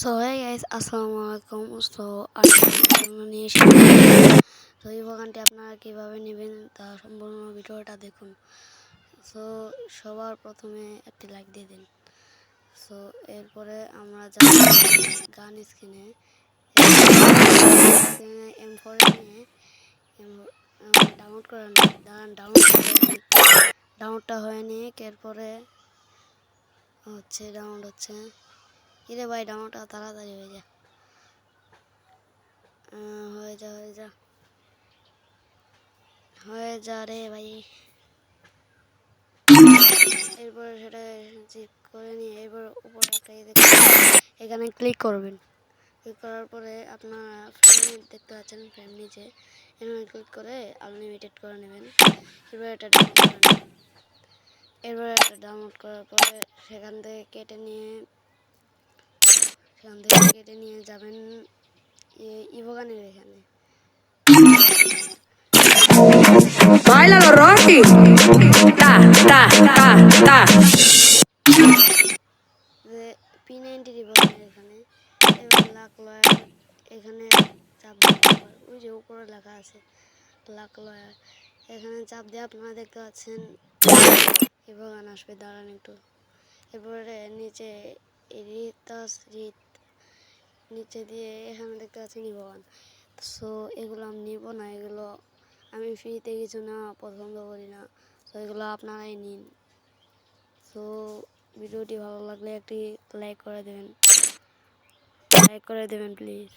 So hey guys আসসালামু আলাইকুম আমরা নিয়ে এসেছি তো এই বাগানটি আপনারা কীভাবে নেবেন তা সম্পূর্ণ ভিডিওটা দেখুন। সো সবার প্রথমে একটি লাইক দিয়ে দিন। সো এরপরে আমরা যাব গান স্ক্রিনে। স্ক্রিনে এম ফোরে নিয়ে ডাউনলোড করে নিই। ডাউনলোড ডাউনলোডটা হয়ে নিয়ে এরপরে হচ্ছে ডাউনলোড হচ্ছে। কিরে ভাই, ডাউনলোডটা তাড়াতাড়ি হয়ে যা। হয়ে যা হয়ে যা। হয়ে যা রে ভাই। এরপরে সেটা চেক করে নিয়ে এরপর উপরে একটা এখানে ক্লিক করবেন। ক্লিক করার পরে আপনার দেখতে পাচ্ছেন ফ্রেম নিচে। এখানে ক্লিক করে আনলিমিটেড করে নেবেন। এরপর এটা ডাউনলোড করে এটা ডাউনলোড করার পরে সেখান থেকে কেটে নিয়ে সেখান থেকে কেটে নিয়ে যাবেন ইভোগানের এখানে। পি নাইনটি এখানে এবার লাখ লয়ার এখানে চাপ। ওই যে উপরে লেখা আছে লাখ লয়ার। এখানে চাপ দিয়ে আপনারা দেখতে পাচ্ছেন ইভোগান আসবে দাঁড়ান একটু। এরপরে নিচে রিতাস রিত নিচে দিয়ে এখানে দেখতে পাচ্ছি নিবন সো এগুলো আমি নিব না, এগুলো আমি ফ্রিতে কিছু না, পছন্দ করি না। তো এগুলো আপনারাই নিন। সো ভিডিওটি ভালো লাগলে একটি লাইক করে দেবেন। লাইক করে দেবেন, প্লিজ।